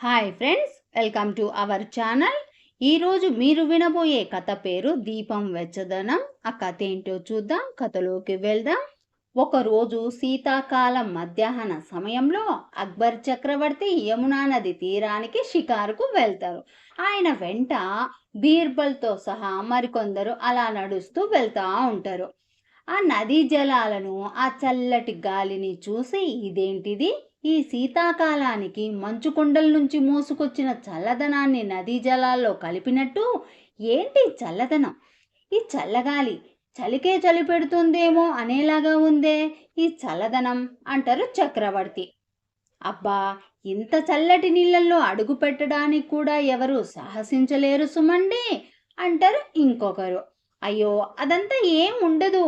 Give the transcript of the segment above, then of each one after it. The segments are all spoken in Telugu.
Hi friends welcome to our channel ఈరోజు మీరు వినబోయే కథ పేరు దీపం వెచ్చదనం. ఆ కథ ఏంటో చూద్దాం కథలోకి వెళ్దాం. ఒకరోజు శీతాకాలం మధ్యాహ్న సమయంలో అక్బర్ చక్రవర్తి యమునా నది తీరానికి షికారుకు వెళ్తారు. ఆయన వెంట బీర్బల్తో సహా మరికొందరు అలా నడుస్తూ వెళ్తూ ఉంటారు. ఆ నదీ జలాలను ఆ చల్లటి గాలిని చూసి ఇదేంటిది? ఈ శీతాకాలానికి మంచుకొండల నుంచి మోసుకొచ్చిన చల్లదనాన్ని నదీ జలాల్లో కలిపినట్టు ఏంటి చల్లదనం? ఈ చల్లగాలి చలికే చలి పెడుతుందేమో అనేలాగా ఉందే ఈ చల్లదనం అంటారు చక్రవర్తి. అబ్బా ఇంత చల్లటి నీళ్ళల్లో అడుగు పెట్టడానికి కూడా ఎవరు సాహసించలేరు సుమండి అంటారు ఇంకొకరు. అయ్యో అదంతా ఏం ఉండదు.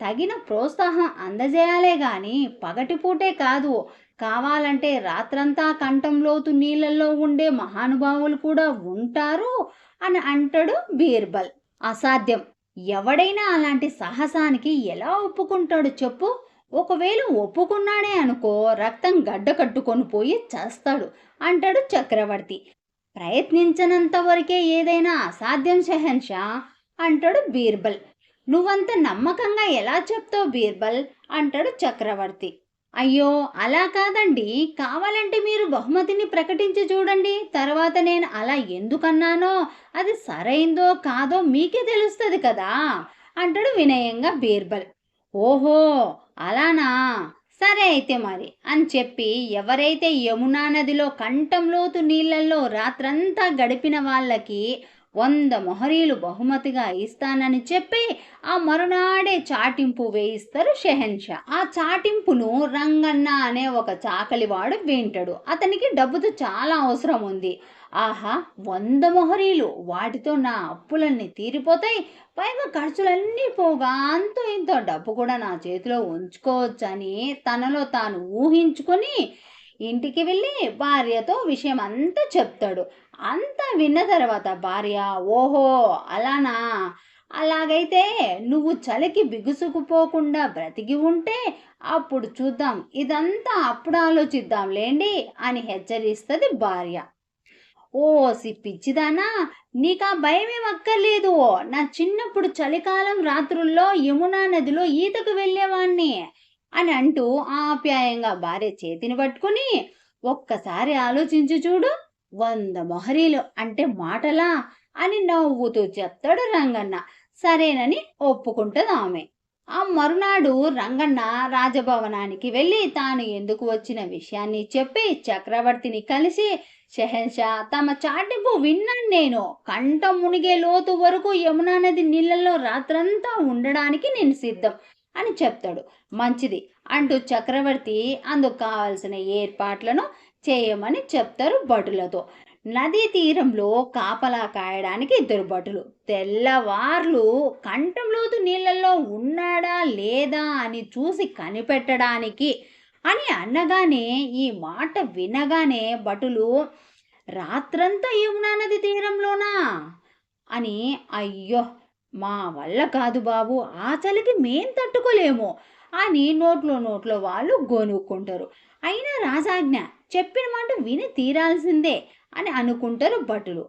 తగిన ప్రోత్సాహం అందజేయాలే గాని పగటిపూటే కాదు. కావాలంటే రాత్రంతా కంఠంలోతు నీళ్ళల్లో ఉండే మహానుభావులు కూడా ఉంటారు అని అంటాడు బీర్బల్. అసాధ్యం. ఎవడైనా అలాంటి సాహసానికి ఎలా ఒప్పుకుంటాడు చెప్పు. ఒకవేళ ఒప్పుకున్నాడే అనుకో రక్తం గడ్డ కట్టుకొని పోయి చేస్తాడు అంటాడు చక్రవర్తి. ప్రయత్నించనంత వరకే ఏదైనా అసాధ్యం షహన్షా అంటాడు బీర్బల్. నువ్వంత నమ్మకంగా ఎలా చెప్తావు బీర్బల్? అంటాడు చక్రవర్తి. అయ్యో అలా కాదండి. కావాలంటే మీరు బహుమతిని ప్రకటించి చూడండి. తర్వాత నేను అలా ఎందుకన్నానో అది సరైందో కాదో మీకే తెలుస్తుంది కదా అంటాడు వినయంగా బీర్బల్. ఓహో అలానా? సరే అయితే మరి అని చెప్పి ఎవరైతే యమునా నదిలో కంఠంలోతు నీళ్ళల్లో రాత్రంతా గడిపిన వాళ్ళకి వంద మొహరీలు బహుమతిగా ఇస్తానని చెప్పి ఆ మరునాడే చాటింపు వేయిస్తారు షెహన్షా. ఆ చాటింపును రంగన్న అనే ఒక చాకలివాడు వింటాడు. అతనికి డబ్బుతో చాలా అవసరం ఉంది. ఆహా వంద మొహరీలు వాటితో నా అప్పులన్నీ తీరిపోతాయి. పైగా ఖర్చులన్నీ పోగా అంతో ఇంతో డబ్బు కూడా నా చేతిలో ఉంచుకోవచ్చని తనలో తాను ఊహించుకొని ఇంటికి వెళ్ళి భార్యతో విషయం అంతా చెప్తాడు. అంతా విన్న తర్వాత భార్య ఓహో అలానా? అలాగైతే నువ్వు చలికి బిగుసుకుపోకుండా బ్రతికి ఉంటే అప్పుడు చూద్దాం ఇదంతా అప్పుడు ఆలోచిద్దాం లేండి అని హెచ్చరిస్తుంది భార్య. ఓ పిచ్చిదానా నీకు ఆ భయమేం అక్కర్లేదు. నా చిన్నప్పుడు చలికాలం రాత్రుల్లో యమునా నదిలో ఈతకు వెళ్ళేవాణ్ణి. అని అంటూ ఆప్యాయంగా భార్య చేతిని పట్టుకుని ఒక్కసారి ఆలోచించి చూడు వంద మొహరీలు అంటే మాటలా అని నవ్వుతూ చెప్తాడు రంగన్న. సరేనని ఒప్పుకుంటుంది ఆమె. ఆ మరునాడు రంగన్న రాజభవనానికి వెళ్ళి తాను ఎందుకు వచ్చిన విషయాన్ని చెప్పి చక్రవర్తిని కలిసి షెహన్షా తమ చాటింపు విన్నాను నేను. కంఠం మునిగే లోతు వరకు యమునా నది నీళ్ళల్లో రాత్రంతా ఉండడానికి నేను సిద్ధం. అని చెప్తాడు. మంచిది. అంటూ చక్రవర్తి అందుకు కావాల్సిన ఏర్పాట్లను చేయమని చెప్తారు భటులతో. నదీ తీరంలో కాపలా కాయడానికి ఇద్దరు భటులు. తెల్లవార్లు కంఠంలోతు నీళ్ళల్లో ఉన్నాడా లేదా అని చూసి కనిపెట్టడానికి అని అనగానే ఈ మాట వినగానే భటులు రాత్రంతా యమునా నది తీరంలోనా? అని అయ్యో మా వల్ల కాదు బాబు ఆ చలికి మేం తట్టుకోలేము అని నోట్లో నోట్లో వాళ్ళు గొనుక్కుంటారు. అయినా రాజాజ్ఞ చెప్పిన మాట విని తీరాల్సిందే అని అనుకుంటారు భటులు.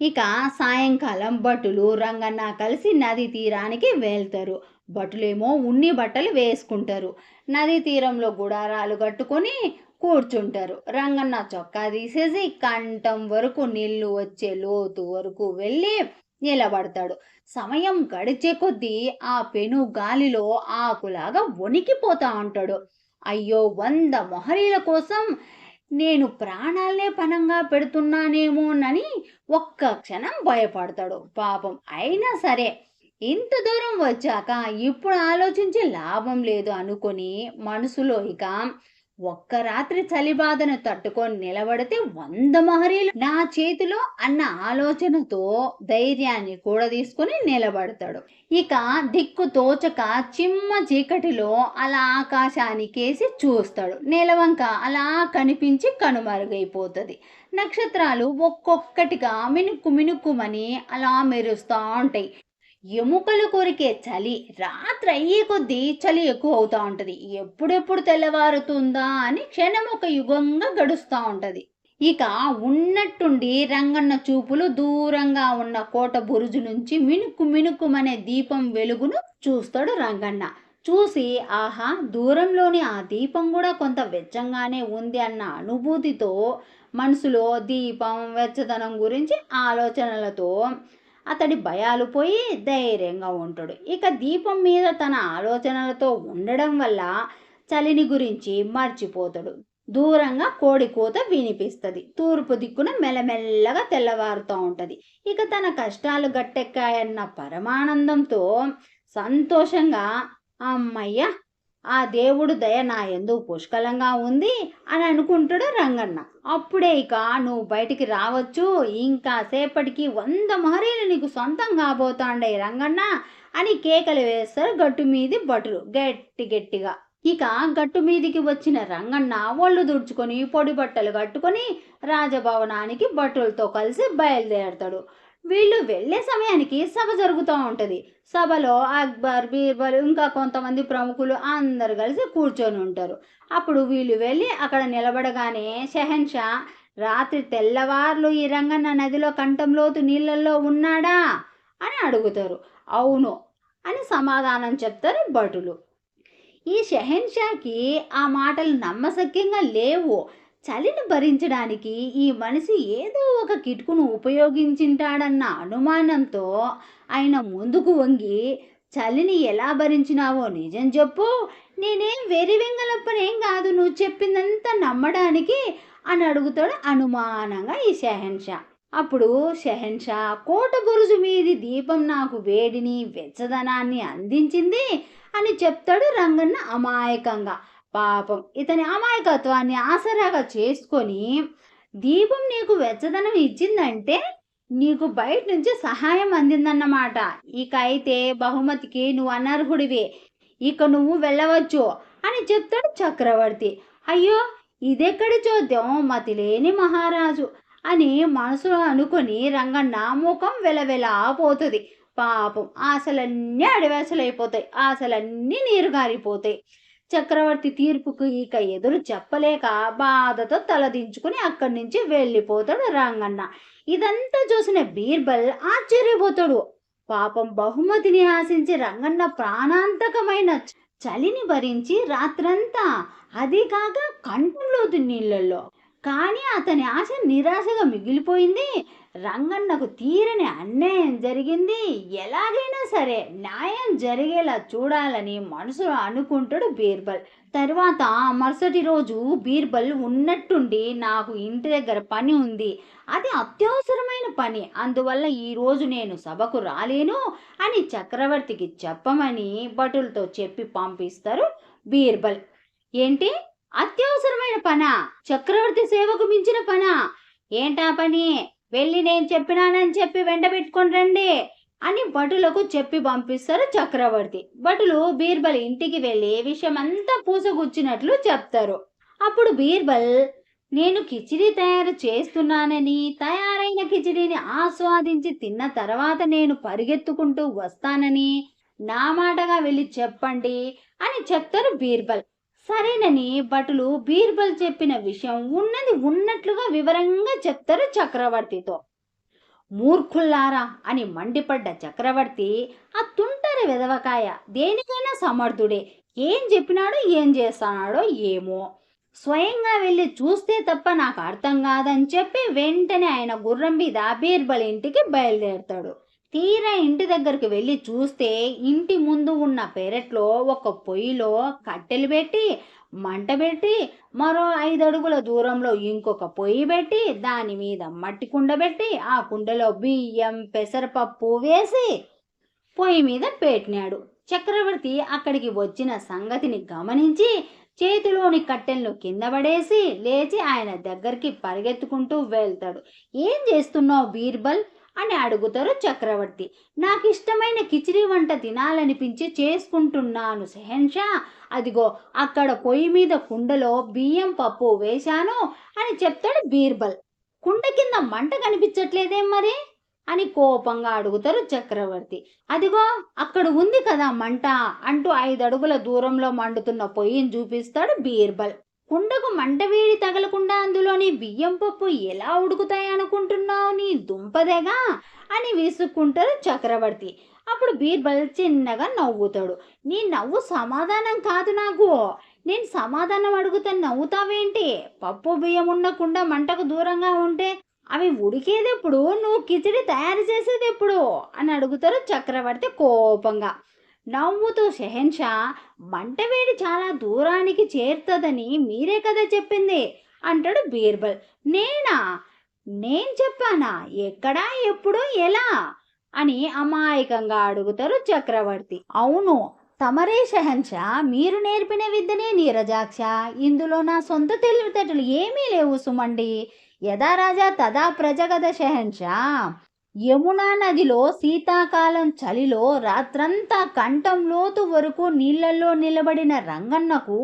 ఇక సాయంకాలం భటులు రంగన్న కలిసి నది తీరానికి వెళ్తారు. భటులేమో ఉన్ని బట్టలు వేసుకుంటారు. నది తీరంలో గుడారాలు కట్టుకొని కూర్చుంటారు. రంగన్న చొక్కా తీసేసి కంఠం వరకు నీళ్ళు వచ్చే లోతు వరకు వెళ్ళి నిలబడతాడు. సమయం గడిచే కొద్దీ ఆ పెను గాలిలో ఆకులాగా వణికిపోతా ఉంటాడు. అయ్యో వంద మొహరీల కోసం నేను ప్రాణాలనే పనంగా పెడుతున్నానేమోనని ఒక్క క్షణం భయపడతాడు. పాపం అయినా సరే ఇంత దూరం వచ్చాక ఇప్పుడు ఆలోచించే లాభం లేదు అనుకొని మనసులో ఇక ఒక్క రాత్రి చలి బాధను తట్టుకొని నిలబడితే వంద మహరీలు నా చేతిలో అన్న ఆలోచనతో ధైర్యాన్ని కూడా తీసుకుని నిలబడతాడు. ఇక దిక్కు తోచక చిమ్మ చీకటిలో అలా ఆకాశానికేసి చూస్తాడు. నెలవంక అలా కనిపించి కనుమరుగైపోతుంది. నక్షత్రాలు ఒక్కొక్కటిగా మినుక్కు మినుక్కుమని అలా మెరుస్తూ ఉంటాయి. ఎముకలు కొరికే చలి రాత్రి అయ్యే కొద్దీ చలి ఎక్కువ అవుతూ ఉంటుంది. ఎప్పుడెప్పుడు తెల్లవారుతుందా అని క్షణం ఒక యుగంగా గడుస్తూ ఉంటుంది. ఇక ఉన్నట్టుండి రంగన్న చూపులు దూరంగా ఉన్న కోట బురుజు నుంచి మినుకు మినుకుమనే దీపం వెలుగును చూస్తాడు రంగన్న. చూసి ఆహా దూరంలోని ఆ దీపం కూడా కొంత వెచ్చంగానే ఉంది అన్న అనుభూతితో మనసులో దీపం వెచ్చదనం గురించి ఆలోచనలతో అతడి భయాలు పోయి ధైర్యంగా ఉంటాడు. ఇక దీపం మీద తన ఆలోచనలతో ఉండడం వల్ల చలిని గురించి మర్చిపోతాడు. దూరంగా కోడి కూత వినిపిస్తుంది. తూర్పు దిక్కున మెల్లమెల్లగా తెల్లవారుతూ ఉంటుంది. ఇక తన కష్టాలు గట్టెక్కాయన్న పరమానందంతో సంతోషంగా అమ్మయ్య ఆ దేవుడు దయ నా ఎందు పుష్కలంగా ఉంది అని అనుకుంటాడు రంగన్న. అప్పుడే ఇక నువ్వు బయటికి రావచ్చు ఇంకా సేపటికి వంద మహరీలు నీకు సొంతం కాబోతాండే రంగన్న అని కేకలు వేస్తారు గట్టు మీది భటులు గట్టి గట్టిగా. ఇక గట్టు మీదికి వచ్చిన రంగన్న ఒళ్ళు దుడుచుకొని పొడి బట్టలు కట్టుకొని రాజభవనానికి భటులతో కలిసి బయలుదేరతాడు. వీళ్ళు వెళ్ళే సమయానికి సభ జరుగుతూ ఉంటుంది. సభలో అక్బర్ బీర్బల్ ఇంకా కొంతమంది ప్రముఖులు అందరు కలిసి కూర్చొని ఉంటారు. అప్పుడు వీళ్ళు వెళ్ళి అక్కడ నిలబడగానే షెహన్షా రాత్రి తెల్లవార్లు ఈ రంగన్న నదిలో కంఠంలోతు నీళ్ళల్లో ఉన్నాడా? అని అడుగుతారు. అవును అని సమాధానం చెప్తారు భటులు. ఈ షెహన్షాకి ఆ మాటలు నమ్మశక్యంగా లేవు. చలిని భరించడానికి ఈ మనిషి ఏదో ఒక కిటుకును ఉపయోగించింటాడన్న అనుమానంతో ఆయన ముందుకు వంగి చలిని ఎలా భరించినావో నిజం చెప్పు. నేనేం వెరి వెంగలప్పనేం కాదు. నువ్వు చెప్పిందంతా నమ్మడానికి అని అడుగుతాడు అనుమానంగా ఈ షహెన్షా. అప్పుడు షెహన్షా కోట బురుజు మీది దీపం నాకు వేడిని వెచ్చదనాన్ని అందించింది అని చెప్తాడు రంగన్న అమాయకంగా. పాపం. ఇతని అమాయకత్వాన్ని ఆసరాగా చేసుకొని దీపం నీకు వెచ్చదనం ఇచ్చిందంటే నీకు బయట నుంచి సహాయం అందిందన్నమాట. ఇక అయితే బహుమతికి నువ్వు అనర్హుడివి. ఇక నువ్వు వెళ్ళవచ్చు అని చెప్తాడు చక్రవర్తి. అయ్యో ఇదెక్కడి చూద్దాం మతి లేని మహారాజు అని మనసులో అనుకొని రంగన్న ముఖం వెలవెలా పోతుంది. పాపం. ఆశలన్నీ అడివేసలైపోతాయి. ఆశలన్నీ నీరు గారిపోతాయి చక్రవర్తి తీర్పుకు ఇక ఎదురు చెప్పలేక బాధతో తలదించుకుని అక్కడి నుంచి వెళ్ళిపోతాడు రంగన్న. ఇదంతా చూసిన బీర్బల్ ఆశ్చర్యపోతాడు. పాపం బహుమతిని ఆశించి రంగన్న ప్రాణాంతకమైన చలిని భరించి రాత్రంతా అది కాక కంఠంలోతు నీళ్ళల్లో. కానీ అతని ఆశ నిరాశగా మిగిలిపోయింది. రంగన్నకు తీరని అన్యాయం జరిగింది. ఎలాగైనా సరే న్యాయం జరిగేలా చూడాలని మనసులో అనుకుంటాడు బీర్బల్. తర్వాత మరుసటి రోజు బీర్బల్ ఉన్నట్టుండి నాకు ఇంటి దగ్గర పని ఉంది. అది అత్యవసరమైన పని. అందువల్ల ఈరోజు నేను సభకు రాలేను అని చక్రవర్తికి చెప్పమని భటులతో చెప్పి పంపిస్తారు బీర్బల్. ఏంటి? అత్యవసరమైన పనా? చక్రవర్తి సేవకు మించిన పనా? ఏంటా పని? వెళ్ళి నేను చెప్పినానని చెప్పి వెంట పెట్టుకొని రండి అని భటులకు చెప్పి పంపిస్తారు చక్రవర్తి. భటులు బీర్బల్ ఇంటికి వెళ్ళి విషయం అంతా పూసగుచ్చినట్లు చెప్తారు. అప్పుడు బీర్బల్ నేను కిచిడి తయారు చేస్తున్నానని తయారైన కిచిడిని ఆస్వాదించి తిన్న తర్వాత నేను పరిగెత్తుకుంటూ వస్తానని నా మాటగా వెళ్ళి చెప్పండి అని చెప్తారు బీర్బల్. సరేనని భటులు బీర్బల్ చెప్పిన విషయం ఉన్నది ఉన్నట్లుగా వివరంగా చెప్తారు చక్రవర్తితో. మూర్ఖుల్లారా అని మండిపడ్డ చక్రవర్తి ఆ తుంటరి వెదవకాయ దేనికైనా సమర్థుడే. ఏం చెప్పినాడో ఏం చేస్తానాడో ఏమో. స్వయంగా వెళ్ళి చూస్తే తప్ప నాకు అర్థం కాదని చెప్పి వెంటనే ఆయన గుర్రం మీద బీర్బల్ ఇంటికి బయలుదేరుతాడు. తీరా ఇంటి దగ్గరికి వెళ్ళి చూస్తే ఇంటి ముందు ఉన్న పెరట్లో ఒక పొయ్యిలో కట్టెలు పెట్టి మంట పెట్టి మరో ఐదు అడుగుల దూరంలో ఇంకొక పొయ్యి పెట్టి దాని మీద మట్టి కుండ పెట్టి ఆ కుండలో బియ్యం పెసరపప్పు వేసి పొయ్యి మీద పెట్టినాడు. చక్రవర్తి అక్కడికి వచ్చిన సంగతిని గమనించి చేతిలోని కట్టెలను కింద పడేసి లేచి ఆయన దగ్గరికి పరిగెత్తుకుంటూ వెళ్తాడు. ఏం చేస్తున్నావు బీర్బల్? అని అడుగుతారు చక్రవర్తి. నాకు ఇష్టమైన కిచిడి వంట తినాలనిపించి చేసుకుంటున్నాను సెహన్షా. అదిగో అక్కడ పొయ్యి మీద కుండలో బియ్యం పప్పు వేశాను అని చెప్తాడు బీర్బల్. కుండ కింద మంట కనిపించట్లేదేం మరి? అని కోపంగా అడుగుతారు చక్రవర్తి. అదిగో అక్కడ ఉంది కదా మంట అంటూ ఐదు అడుగుల దూరంలో మండుతున్న పొయ్యిని చూపిస్తాడు బీర్బల్. కుండకు మంట వేడి తగలకుండా అందులోని బియ్యం పప్పు ఎలా ఉడుకుతాయి అనుకుంటున్నావు నీ దుంపదేగా? అని విసుక్కుంటారు చక్రవర్తి. అప్పుడు బీర్బల్ చిన్నగా నవ్వుతాడు. నీ నవ్వు సమాధానం కాదు నాకు. నేను సమాధానం అడుగుతా నవ్వుతావేంటి? పప్పు బియ్యం ఉండకుండా మంటకు దూరంగా ఉంటే అవి ఉడికేదెప్పుడు? నువ్వు కిచిడి తయారు చేసేది ఎప్పుడు అని అడుగుతారు చక్రవర్తి కోపంగా. నవ్వుతూ షహెన్షా మంట వేడి చాలా దూరానికి చేరుతుందని మీరే కదా చెప్పింది? అంటాడు బీర్బల్. నేనా? నేను చెప్పానా? ఎక్కడా? ఎప్పుడు? ఎలా? అని అమాయకంగా అడుగుతారు చక్రవర్తి. అవును తమరే షహన్షా మీరు నేర్పిన విద్యనే నీరజాక్ష. ఇందులో నా సొంత తెలివితేటలు ఏమీ లేవు సుమండి. యథా రాజా తదా ప్రజగద షహన్షా యమునా నదిలో శీతాకాలం చలిలో రాత్రంతా కంఠం లోతు వరకు నీళ్ళల్లో నిలబడిన రంగన్నకు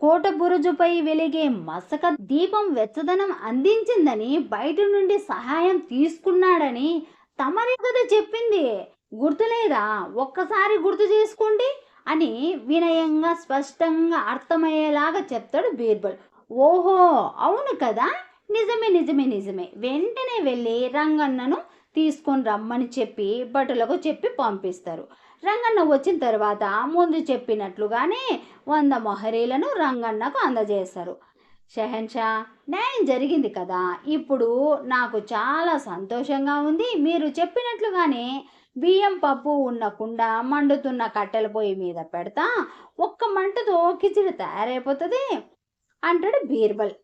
కోట బురుజుపై వెలిగే మసక దీపం వెచ్చదనం అందించిందని బయట నుండి సహాయం తీసుకున్నాడని తమరే కథ చెప్పింది. గుర్తులేదా? ఒక్కసారి గుర్తు చేసుకోండి అని వినయంగా స్పష్టంగా అర్థమయ్యేలాగా చెప్తాడు బీర్బల్. ఓహో అవును కదా? నిజమే నిజమే నిజమే. వెంటనే వెళ్ళి రంగన్నను తీసుకొని రమ్మని చెప్పి భటులకు చెప్పి పంపిస్తారు. రంగన్న వచ్చిన తర్వాత ముందు చెప్పినట్లుగానే వంద మొహరీలను రంగన్నకు అందజేస్తారు. షహన్షా న్యాయం జరిగింది కదా? ఇప్పుడు నాకు చాలా సంతోషంగా ఉంది. మీరు చెప్పినట్లుగానే బియ్యం పప్పు ఉన్న కుండ మండుతున్న కట్టెల పొయ్యి మీద పెడతా ఒక్క మంటతో కిచిడి తయారైపోతుంది అంటాడు బీర్బల్.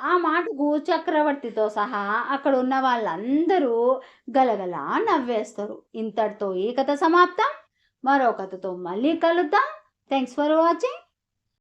ఆ మాటకు చక్రవర్తితో సహా అక్కడ ఉన్న వాళ్ళందరూ గలగలా నవ్వేస్తారు. ఇంతటితో ఈ కథ సమాప్తం. మరో కథతో మళ్ళీ కలుద్దాం. Thanks for watching